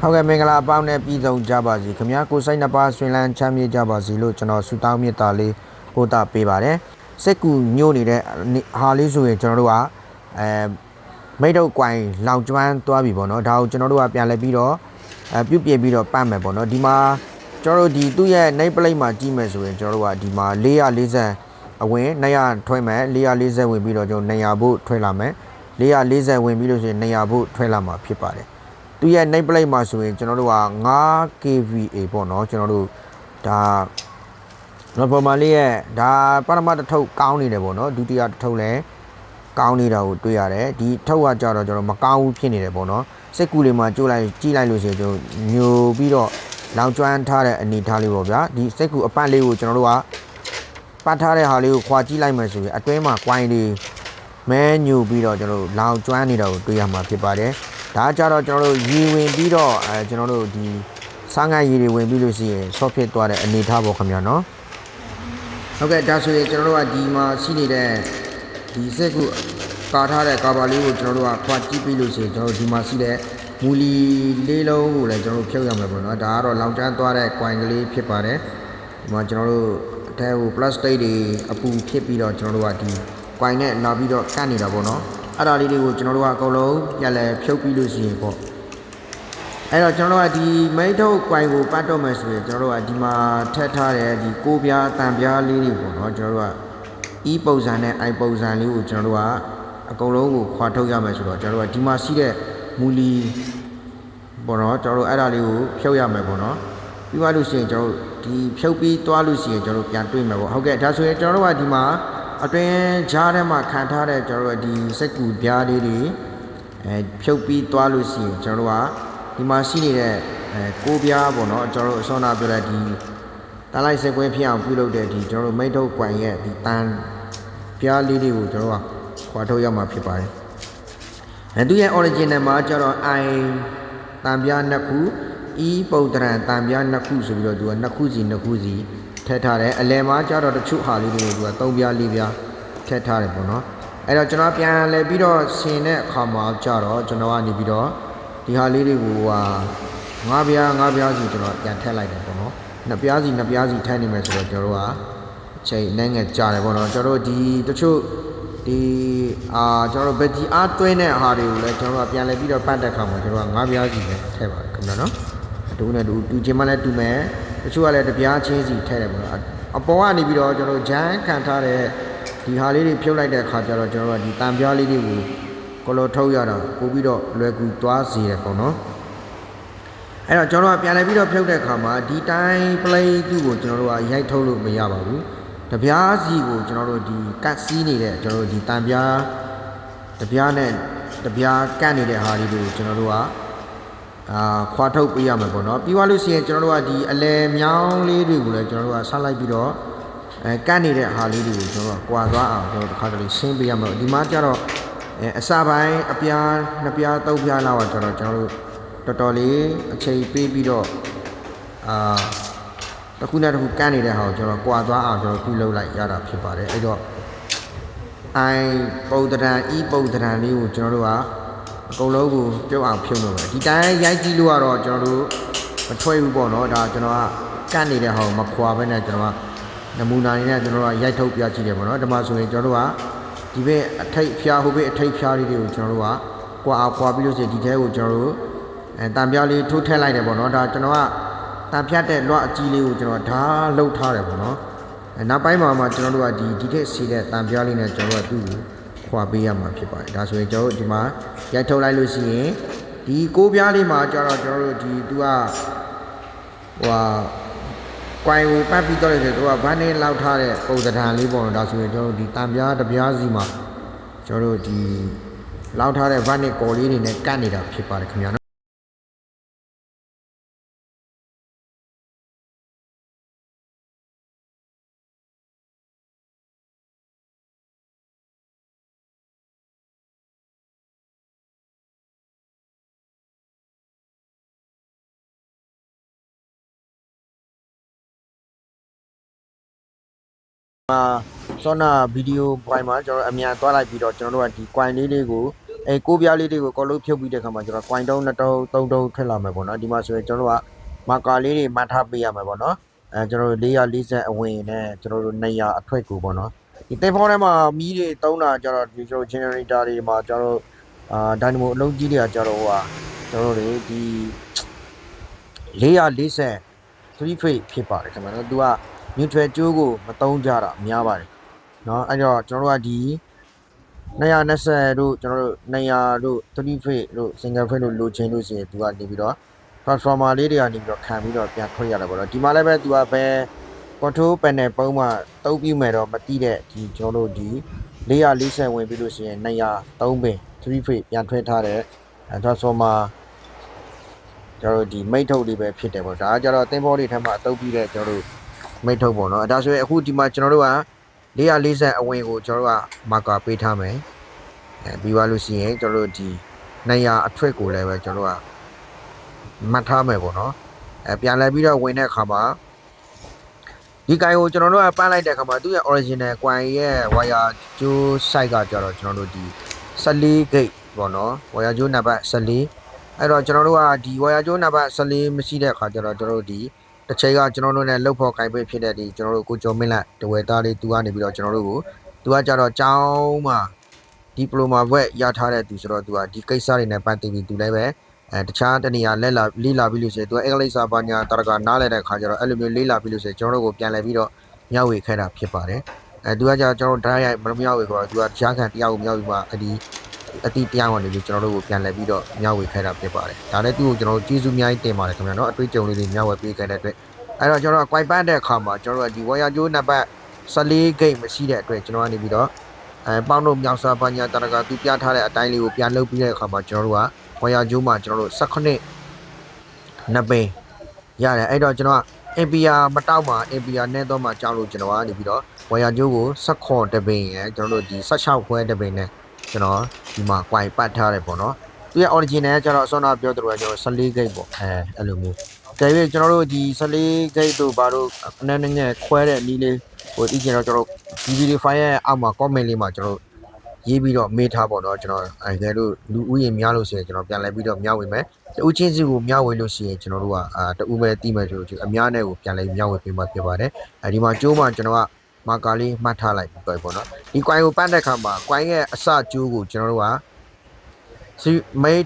ဟုတ်ကဲ့မင်္ဂလာအပေါင်းနဲ့ပြည်စုံကြပါစေခင်ဗျာကိုစိတ်နှစ်ပါးဆွေးလန်းချမ်းမြေ့ကြပါစေလို့ကျွန်တော်ဆုတောင်းမေတ္တာလေးပို့တာပေးပါတယ်စိတ်ကူညို့နေတဲ့ဟာလေးဆိုရင်ကျွန်တော်တို့ကအဲမိတ်တုတ်ကွိုင်လောင်ကျွမ်းသွားပြီပေါ့နော်ဒါကိုကျွန်တော်တို့ကပြန်လဲပြီးတော့အဲပြုတ်ပြပြီးတော့ပတ်မယ်ပေါ့နော်ဒီမှာကျွန်တော်တို့ဒီသူ့ရဲ့ night plate မှာကြည့်မယ်ဆိုရင်ကျွန်တော်တို့ကဒီမှာ440အဝင်200ထွဲမယ်440ဝင်ပြီးတော့ကျွန်တော်200ဖို့ထွဲလာမယ်440ဝင်ပြီးလို့ဆိုရင်200ဖို့ထွဲလာမှာဖြစ်ပါတယ် သူရဲ့ name plate မှာဆိုရင်ကျွန်တော်တို့က 9kVA ပေါ့နော်ကျွန်တော်တို့ဒါနော်ပေါ်မာလေးရဲ့ဒါပထမတစ်ထုပ်ကောင်းနေတယ်ပေါ့နော်ဒုတိယတစ်ထုပ်လည်းကောင်းနေတာကိုတွေ့ရတယ်ဒီထုပ်ကကြတော့ကျွန်တော်မကောင်းဘူးဖြစ်နေတယ်ပေါ့နော်စိတ်ကူလေးမှာကြိုးလိုက်ကြည့်လိုက်လို့ရှိရင်ကျွန်တော်ညိုပြီးတော့လောင်ကျွမ်းထားတဲ့အနေထားလေးပေါ့ဗျာဒီစိတ်ကူအပတ်လေးကိုကျွန်တော်တို့ကပတ်ထားတဲ့ဟာလေးကိုခွာကြည့်လိုက်မယ်ဆိုရင်အတွင်းမှာ coin လေးမဲညိုပြီးတော့ကျွန်တော်တို့လောင်ကျွမ်းနေတာကိုတွေ့ရမှာဖြစ်ပါတယ် ဒါကြတော့ကျွန်တော်တို့ရေဝင်ပြီးတော့အဲကျွန်တော်တို့ဒီစားငတ်ရေတွေဝင်ပြီးလို့ရှိရင်ဆော့ဖြစ်သွားတဲ့အနေထားပေါ့ခင်ဗျာနော်ဟုတ်ကဲ့ဒါဆိုရင်ကျွန်တော်တို့ကဒီမှာရှိနေတဲ့ဒီစက်ကူကာထားတဲ့ကာဘာလေးကိုကျွန်တော်တို့ကခွာကြည့်ပြီးလို့ရှိရင်ကျွန်တော်တို့ဒီမှာရှိတဲ့မူလီလေးလုံးကိုလည်းကျွန်တော်တို့ဖြုတ်ရမှာပေါ့နော်ဒါကတော့လောင်ကျွမ်းသွားတဲ့ coin ကလေးဖြစ်ပါတယ်ဒီမှာကျွန်တော်တို့အထက်ကို plastic တွေအပူဖြစ်ပြီးတော့ကျွန်တော်တို့ကဒီ coin နဲ့လာပြီးတော့ကတ်နေတာပေါ့နော် အဲ့ဒါလေးတွေကိုကျွန်တော်တို့ကအကုန်လုံးပြန်လဲဖြုတ်ပြီးလို့ရှိရင်ပေါ့အဲ့တော့ကျွန်တော်တို့ကဒီမိတ်ထုတ် coin ကိုပတ်တော့မယ်ဆိုရင်ကျွန်တော်တို့ကဒီမှာထက်ထားတဲ့ဒီကိုးပြားတန်ပြားလေးတွေပေါ့နော်ကျွန်တော်တို့က e ပုံစံနဲ့ i ပုံစံလေးကိုကျွန်တော်တို့ကအကုန်လုံးကိုခွာထုတ်ရမယ်ဆိုတော့ကျွန်တော်တို့ကဒီမှာရှိတဲ့မူလီပေါ့နော်ကျွန်တော်တို့အဲ့ဒါလေးကိုဖြုတ်ရမယ်ပေါ့နော်ပြီးသွားလို့ရှိရင်ကျွန်တော်တို့ဒီဖြုတ်ပြီးသွားလို့ရှိရင်ကျွန်တော်တို့ပြန်တွေ့မယ်ပေါ့ဟုတ်ကဲ့ဒါဆိုရင်ကျွန်တော်တို့ကဒီမှာ အတွင်းဂျားထဲမှာခံထားတဲ့ကျွန်တော်တို့ကဒီစက်ကူပြားလေးတွေအဲဖြုတ်ပြီးသွားလို့ရှိရင်ကျွန်တော်တို့ကဒီမှာရှိနေတဲ့အဲကိုးပြားပေါ့နော်ကျွန်တော်တို့အစောနာပြောတဲ့ဒီတန်လိုက်စက်ကွဲဖြစ်အောင်ပြုလုပ်တဲ့ဒီကျွန်တော်တို့မိတ်ထုတ်ကွန်ရဲ့ဒီတန်ပြားလေးတွေကိုကျွန်တော်တို့ကခွာထုတ်ရမှာဖြစ်ပါတယ်အဲသူရဲ့ original မှာကျတော့ i တန်ပြားနှစ်ခု e ပုံတရံတန်ပြားနှစ်ခုဆိုပြီးတော့သူကနှစ်ခုစီနှစ်ခုစီ ထည့်ထားတယ်အလယ်မှာကျတော့တချို့ဟာလေးတွေကိုသူကသုံးပြားလေးပြားထည့်ထားတယ်ပေါ့နော်အဲ့တော့ကျွန်တော်ပြန်လဲပြီးတော့ဆင်တဲ့အခါမှာကျတော့ကျွန်တော်ကနေပြီးတော့ဒီဟာလေးတွေကိုဟာငါးပြားငါးပြားစီကျွန်တော်ပြန်ထည့်လိုက်တယ်ပေါ့နော်နှစ်ပြားစီနှစ်ပြားစီထည့်နေမယ်ဆိုတော့ကျွန်တော်တို့ကအချိန်နိုင်ငံကြာတယ်ပေါ့နော်ကျွန်တော်တို့ဒီတချို့ဒီအာကျွန်တော်တို့ဘက်ဂျီအားတွင်းတဲ့ဟာတွေကိုလည်းကျွန်တော်တို့ကပြန်လဲပြီးတော့ပတ်တဲ့အခါမှာကျွန်တော်ကငါးပြားစီပဲထည့်ပါတယ်ခင်ဗျာနော်တူနဲ့တူတူချင်းမလည်းတူမယ်တ ချို့ကလည်းတပြားချင်းစီထည့်တယ်ပေါ့နော်အပေါ်ကနေပြီးတော့ကျွန်တော်ဂျမ်းခံထားတဲ့ဒီဟာလေးတွေဖြုတ်လိုက်တဲ့အခါကျတော့ကျွန်တော်ကဒီတံပြားလေးတွေကိုကလောထုတ်ရတာပို့ပြီးတော့လွယ်ကူသွားစေတယ်ပေါ့နော်အဲ့တော့ကျွန်တော်ကပြန်လဲပြီးတော့ဖြုတ်တဲ့အခါမှာဒီတိုင်း play သူ့ကိုကျွန်တော်တို့ကရိုက်ထုတ်လို့မရပါဘူးတပြားစီကိုကျွန်တော်တို့ဒီကတ်စီးနေတဲ့ကျွန်တော်တို့ဒီတံပြားတပြားနဲ့တပြားကတ်နေတဲ့ဟာလေးတွေကိုကျွန်တော်တို့က အာခွာထုတ်ပေးရမှာပေါ့နော်ပြီးသွားလို့ရှိရင်ကျွန်တော်တို့ကဒီအလဲမြောင်းလေးတွေကိုလည်းကျွန်တော်တို့ကဆက်လိုက်ပြီးတော့အဲကတ်နေတဲ့ဟာလေးတွေကိုကျွန်တော်တို့ကကွာသွားအောင်ကျွန်တော်တို့တစ်ခါတလေရှင်းပေးရမှာဒီမှာကျတော့အဲအစပိုင်းအပြားနှစ်ပြားသုံးပြားလောက်တော့ကျွန်တော်တို့တော်တော်လေးအချိန်ပေးပြီးတော့အာတစ်ခုနဲ့တစ်ခုကတ်နေတဲ့ဟာကိုကျွန်တော်ကွာသွားအောင်ကျွန်တော်ပြုလုပ်လိုက်ရတာဖြစ်ပါတယ်အဲ့တော့ i ပုံတရံ e ပုံတရံလေးကိုကျွန်တော်တို့က အကုန်လုံးကိုပြုတ်အောင်ဖြုတ်လို့ပဲဒီတိုင်းရိုက်ကြည့်လို့ကတော့ကျွန်တော်တို့မထွက်ဘူးပေါ့နော်ဒါကျွန်တော်ကကတ်နေတဲ့ဟာကိုမခွာဘဲနဲ့ကျွန်တော်ကနမူနာအနေနဲ့ကျွန်တော်ကရိုက်ထုတ်ပြကြည့်တယ်ပေါ့နော်ဒီမှာဆိုရင်ကျွန်တော်တို့ကဒီဘက်အထိတ်ဖျားဟိုဘက်အထိတ်ဖျားလေးတွေကိုကျွန်တော်တို့ကကွာအောင်ကွာပြီးလို့ရှိရင်ဒီထဲကိုကျွန်တော်တို့အဲတံပြားလေးထိုးထည့်လိုက်တယ်ပေါ့နော်ဒါကျွန်တော်ကတံဖြတ်တဲ့လွှတ်အကြီးလေးကိုကျွန်တော်ဓာတ်လှုပ်ထားတယ်ပေါ့နော်အဲနောက်ပိုင်းမှာမှကျွန်တော်တို့ကဒီဒီထက်စီတဲ့တံပြားလေးနဲ့ကျွန်တော်တို့ကသူ့ကို ခွာပေးရမှာဖြစ်ပါတယ်ဒါဆိုရင်ကျွန်တော်တို့ဒီမှာရိုက်ထုတ်လိုက်လို့ရှိရင်ဒီကိုးပြားလေးမှာကျတော့ကျွန်တော်တို့ဒီသူကဟိုဟာကွိုင်ကိုပတ်ပြီးတော့လေသူကဗန်းနေလောက်ထားတဲ့ပုံသဏ္ဍာန်လေးပေါ့နော်ဒါဆိုရင်ကျွန်တော်တို့ဒီတံပြားတစ်ပြားစီမှာကျွန်တော်တို့ဒီလောက်ထားတဲ့ဗန်းနေကော်လေးတွေနဲ့ကတ်နေတာဖြစ်ပါတယ်ခင်ဗျာ မှာစောနာဗီဒီယိုဖိုင်မှာကျွန်တော်အမြန်သွားလိုက်ပြီးတော့ကျွန်တော်တို့ကဒီ coin လေးလေးကိုအဲကိုးပြားလေးတွေကိုကော်လို့ဖြုတ်ပြီးတဲ့ခါမှာကျွန်တော် coin တုံးနှစ်တုံးသုံးတုံးထွက်လာမယ်ပေါ့နော်ဒီမှာဆိုရင်ကျွန်တော်တို့ကမာကာလေးတွေမှတ်ထားပေးရမယ်ပေါ့နော်အဲကျွန်တော်တို့440အဝင်နဲ့ကျွန်တော်တို့200အထွက်ကိုပေါ့နော်ဒီသင်္ဘောထဲမှာမီးတွေတုံးတာကျတော့ဒီကျွန်တော် generator တွေမှာကျွန်တော်တို့အာ dynamo အလုံးကြီးတွေကကျတော့ဟိုဟာကျွန်တော်တို့တွေဒီ440 3 phase ဖြစ်ပါတယ်ခင်ဗျာနော်သူက neutral ကြိုးကိုမတုံးကြတာများပါတယ်เนาะအဲ့တော့ကျွန်တော်တို့ကဒီ220တို့ကျွန်တော်တို့200တို့3 phase တို့ single phase တို့လိုချင်လို့ရှိရင်သူကနေပြီးတော့ transformer လေးတွေကနေပြီးတော့ခံပြီးတော့ပြန်ထွက်ရတယ်ပေါ့နော်ဒီမှာလည်းပဲသူကပဲ control panel ပုံးမှတုံးပြမယ်တော့မတိတဲ့ဒီကျွန်တော်တို့ဒီ440ဝင်ပြီးလို့ရှိရင်200 3ပင်3 phase ပြန်ထွက်ထားတဲ့ transformer ကျွန်တော်တို့ဒီမိတ်ထုတ်လေးပဲဖြစ်တယ်ပေါ့ဒါကကြတော့သင်္ဘောတွေထဲမှာအတုပ်ပြီးတဲ့ကျွန်တော်တို့ မိတ်ထုတ်ပေါ့နော်အဲဒါဆိုရင်အခုဒီမှာကျွန်တော်တို့က440အဝင်ကိုကျွန်တော်တို့ကမာကာပေးထားမယ်အဲပြီးသွားလို့ရှိရင်ကျွန်တော်တို့ဒီ200အထွက်ကိုလည်းပဲကျွန်တော်တို့ကမှတ်ထားမယ်ပေါ့နော်အဲပြန်လဲပြီးတော့ဝင်တဲ့အခါမှာဒီကိုင်ကိုကျွန်တော်တို့ကပန်းလိုက်တဲ့အခါမှာသူ့ရဲ့ original ကွင်ရဲ့ wire ကျိုး site ကကြတော့ကျွန်တော်တို့ဒီ14 gate ပေါ့နော် wire ကျိုးနံပါတ်14အဲ့တော့ကျွန်တော်တို့ကဒီဝါယာကျိုးနံပါတ်14မရှိတဲ့အခါကျတော့ကျွန်တော်တို့ဒီ တစ်ချိန်ကကျွန်တော်တို့ ਨੇ လှုပ်ဖို့ကင်ပိတ်ဖြစ်တဲ့ဒီကျွန်တော်တို့ကိုကျော်မင်းလက်တဝဲသားလေးသူကနေပြီးတော့ကျွန်တော်တို့ကိုသူကကြတော့ကျောင်းမှာဒီပလိုမာဘွဲ့ရထားတဲ့သူဆိုတော့သူကဒီကိစ္စတွေနဲ့ပတ်သက်ပြီးသူလည်းပဲအဲတခြားတနေရာလက်လာလေးလာပြီးလို့ဆိုရင်သူကအင်္ဂလိပ်စာဘာညာတရကနားလဲတဲ့အခါကျတော့အဲ့လိုမျိုးလေးလာပြီးလို့ဆိုရင်ကျွန်တော်တို့ကိုပြန်လဲပြီးတော့မျှဝေခဲ့တာဖြစ်ပါတယ်အဲသူကကြတော့ကျွန်တော်တို့ဓာတ်ရိုက်မမျှဝေခေါ်တော့သူကကြားခံတရားကိုမျှဝေမှာအဒီ အတိတရားဝင်နေပြီးကျွန်တော်တို့ကိုပြန်လဲပြီးတော့မျှဝေခိုင်းတာဖြစ်ပါတယ်။ဒါလည်းသူ့ကိုကျွန်တော်တို့ကျေးဇူးအများကြီးတင်ပါတယ်ခင်ဗျာနော်အတွေ့အကြုံလေးတွေမျှဝေပေးခဲ့တဲ့အတွက်အဲ့တော့ကျွန်တော်က quite ပတ်တဲ့အခါမှာကျွန်တော်တို့ကဒီ wire ကြိုးနံပါတ်14 gate မရှိတဲ့အတွက်ကျွန်တော်ကနေပြီးတော့အဲပေါင်းတို့မြောက်စာပညာတရကသူပြထားတဲ့အတိုင်းလေးကိုပြန်လုပ်ပြီးတဲ့အခါမှာကျွန်တော်တို့က wire ကြိုးမှာကျွန်တော်တို့18နှစ်ပင်ရတယ်အဲ့တော့ကျွန်တော်က APR မတောက်မှာ APR နဲ့တော့မှကြောက်လို့ကျွန်တော်ကနေပြီးတော့ wire ကြိုးကို16တပင်ရယ်ကျွန်တော်တို့ဒီ16ခွဲတပင်နဲ့ ကျွန်တော်ဒီမှာ quite ပတ်ထားတယ်ပေါ့နော်သူရဲ့ original ကကျတော့အစောနာပြောသလိုပဲကျွန်တော်14 gate ပေါ့အဲအဲ့လိုမျိုးတကယ်၍ကျွန်တော်တို့ဒီ14 gate တို့ဘာတို့အနေနဲ့ငယ်ခွဲတဲ့နီးလေးဟိုဒီကျတော့ကျွန်တော် DVD file ရဲ့အောက်မှာ comment လေးမှာကျွန်တော်ရေးပြီးတော့မေးထားပေါ့နော်ကျွန်တော်အဲကဲလို့လူဦးရေများလို့ဆိုရင်ကျွန်တော်ပြန်လဲပြီးတော့မျှဝေမယ်တူချင်းစီကိုမျှဝေလို့ရှိရင်ကျွန်တော်တို့ကအာတူပဲတိမယ်ဆိုလို့အများနဲ့ကိုပြန်လဲမျှဝေပေးမှဖြစ်ပါတယ်အဲဒီမှာကျိုးမှာကျွန်တော်က မာကာလေးမှတ်ထားလိုက်ပြီးပေါ့နော်ဒီ coin ကိုပတ်တဲ့ခါမှာ coin ရဲ့အစကျိုးကိုကျွန်တော်တို့ကစီမိတ်